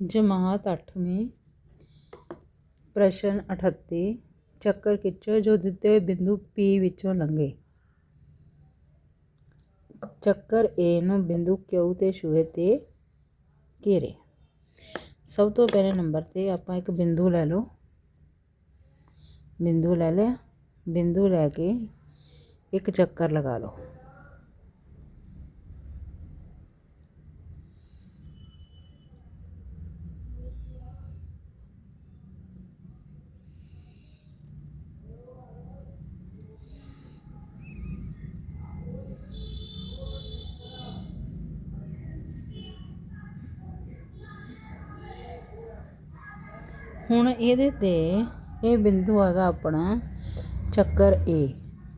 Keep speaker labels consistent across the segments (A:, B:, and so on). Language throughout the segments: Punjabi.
A: जमात आठवीं ਪ੍ਰਸ਼ਨ 38 ਚੱਕਰ ਖਿੱਚੋ ਜੋ ਦਿੱਤੇ ਹੋਏ ਬਿੰਦੂ P ਵਿੱਚੋਂ ਲੰਘੇ ਚੱਕਰ A ਨੂੰ ਬਿੰਦੂ Q ਤੇ ਛੂਏ ਤੇ ਘੇਰੇ ਸਭ ਤੋਂ ਪਹਿਲੇ ਨੰਬਰ ਤੇ ਆਪਾਂ ਇੱਕ ਬਿੰਦੂ ਲੈ ਲਓ ਬਿੰਦੂ ਲੈ ਲਿਆ ਬਿੰਦੂ ਲੈ ਕੇ ਇੱਕ ਚੱਕਰ ਲਗਾ ਲਓ ਹੁਣ ਇਹਦੇ ਤੇ ਇਹ ਬਿੰਦੂ ਹੈਗਾ ਆਪਣਾ ਚੱਕਰ ਏ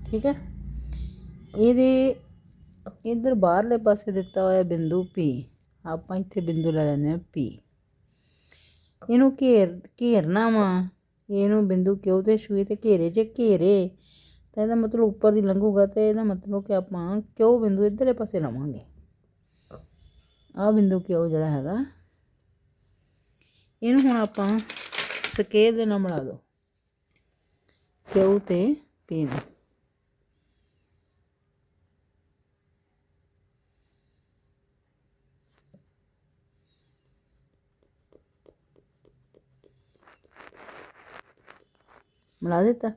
A: ਠੀਕ ਹੈ? ਇਹਦੇ ਇਧਰ ਬਾਹਰਲੇ ਪਾਸੇ ਦਿੱਤਾ ਹੋਇਆ ਬਿੰਦੂ P, ਆਪਾਂ ਇੱਥੇ ਬਿੰਦੂ ਲੈ ਲੈਂਦੇ ਹਾਂ P ਇਹਨੂੰ ਘੇਰ, ਘੇਰਨਾ ਵਾ, ਇਹਨੂੰ ਬਿੰਦੂ ਕਿਉਂ ਤੇ ਛੂਏ ਤੇ ਘੇਰੇ? ਜੇ ਘੇਰੇ, ਤਾਂ ਇਹਦਾ ਮਤਲਬ ਉੱਪਰ ਦੀ ਲੰਘੂਗਾ ਤੇ ਇਹਦਾ ਮਤਲਬ ਕਿ ਆਪਾਂ ਕਿਉਂ ਬਿੰਦੂ ਇਧਰਲੇ ਪਾਸੇ ਲਵਾਂਗੇ? ਆਹ ਬਿੰਦੂ ਕਿਉਂ ਜਿਹੜਾ ਹੈਗਾ? ਇਹਨੂੰ ਹੁਣ ਆਪਾਂ ਸਕੇਲ ਦੇ ਨਾਲ ਮਿਲਾ ਦਿਓ ਕਿਉ ਤੇ ਪੀ ਨੂੰ ਮਿਲਾ ਦਿੱਤਾ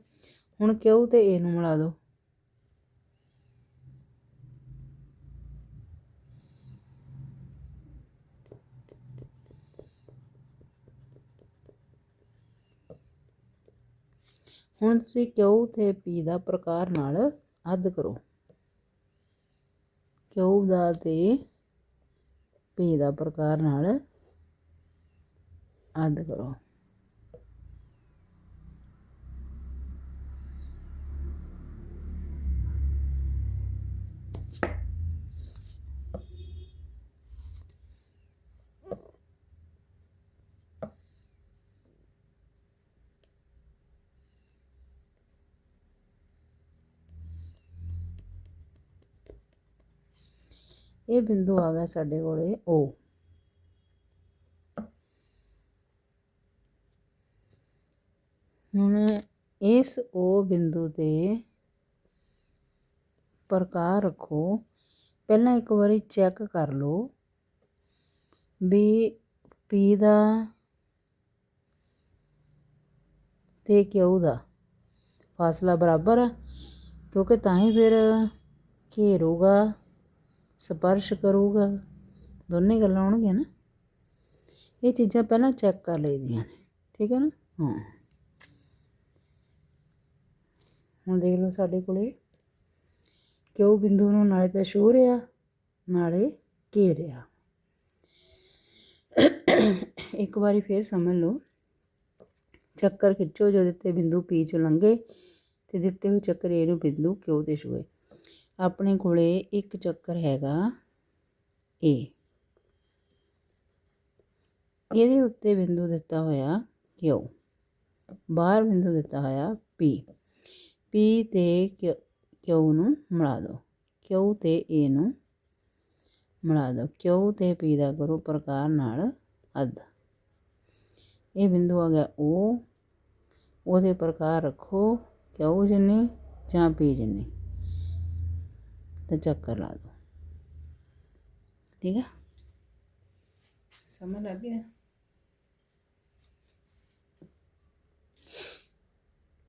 A: ਹੁਣ ਕਿਉ ਤੇ ਏ ਨੂੰ ਮਿਲਾ ਦਿਓ ਹੁਣ ਤੁਸੀਂ ਘਿਓ ਤੇ ਪੀ ਦਾ ਪ੍ਰਕਾਰ ਨਾਲ ਅੱਧ ਕਰੋ? ਕਿਉ ਦਾ ਤੇ ਪੀ ਦਾ ਪ੍ਰਕਾਰ ਨਾਲ ਅੱਧ ਕਰੋ? ਇਹ ਬਿੰਦੂ ਆ ਗਿਆ ਸਾਡੇ ਕੋਲੇ O ਹੁਣ ਇਸ O ਬਿੰਦੂ ਤੇ ਪ੍ਰਕਾਰ ਰੱਖੋ। ਪਹਿਲਾਂ ਇੱਕ ਵਾਰੀ ਚੈੱਕ ਕਰ ਲਓ ਵੀ P ਦਾ ਤੇ Q ਦਾ ਫਾਸਲਾ ਬਰਾਬਰ ਆ, ਕਿਉਂਕਿ ਤਾਂ ਹੀ ਫਿਰ ਘੇਰੂਗਾ ਸਪਰਸ਼ ਕਰੂਗਾ। ਦੋਨੇ ਗੱਲਾਂ ਹੋਣਗੀਆਂ ਨਾ। ਇਹ ਚੀਜ਼ਾਂ ਪਹਿਲਾਂ ਚੈੱਕ ਕਰ ਲਈਦੀਆਂ ਨੇ। ਠੀਕ ਹੈ ਨਾ? ਹਾਂ। ਹੁਣ ਦੇਖ ਲਓ ਸਾਡੇ ਕੋਲੇ ਕਿਉਂ ਬਿੰਦੂ ਨੂੰ ਨਾਲੇ ਤਾਂ ਛੂਹ ਰਿਹਾ ਨਾਲੇ ਘੇਰ ਰਿਹਾ ਇੱਕ ਵਾਰੀ ਫੇਰ ਸਮਝ ਲਓ। ਚੱਕਰ ਖਿੱਚੋ ਜੋ ਦਿੱਤੇ ਬਿੰਦੂ P ਚੋਂ ਲੰਘੇ ਤੇ ਦਿੱਤੇ ਹੋਏ ਚੱਕਰ A ਨੂੰ ਬਿੰਦੂ Q ਤੇ ਛੂਏ ਆਪਣੇ ਕੋਲੇ ਇੱਕ ਚੱਕਰ ਹੈਗਾ ਏ ਇਹਦੇ ਉੱਤੇ ਬਿੰਦੂ ਦਿੱਤਾ ਹੋਇਆ Q ਬਾਹਰ ਬਿੰਦੂ ਦਿੱਤਾ ਹੋਇਆ ਪੀ P ਤੇ Q ਨੂੰ ਮਿਲਾ ਦਿਓ Q ਤੇ A ਨੂੰ ਮਿਲਾ ਦਿਓ Q ਤੇ ਪੀ ਦਾ ਕਰੋ ਪ੍ਰਕਾਰ ਨਾਲ ਅੱਧ। ਇਹ ਬਿੰਦੂ ਆ ਗਿਆ O ਉਹਦੇ ਪ੍ਰਕਾਰ ਰੱਖੋ Q ਜਿੰਨੀ ਜਾਂ ਪੀ ਜਿੰਨੀ। ਤੇ ਚੱਕਰ ਲਾ ਦਿਓ ਠੀਕ ਹੈ ਸਮਝ ਲੱਗ ਗਿਆ?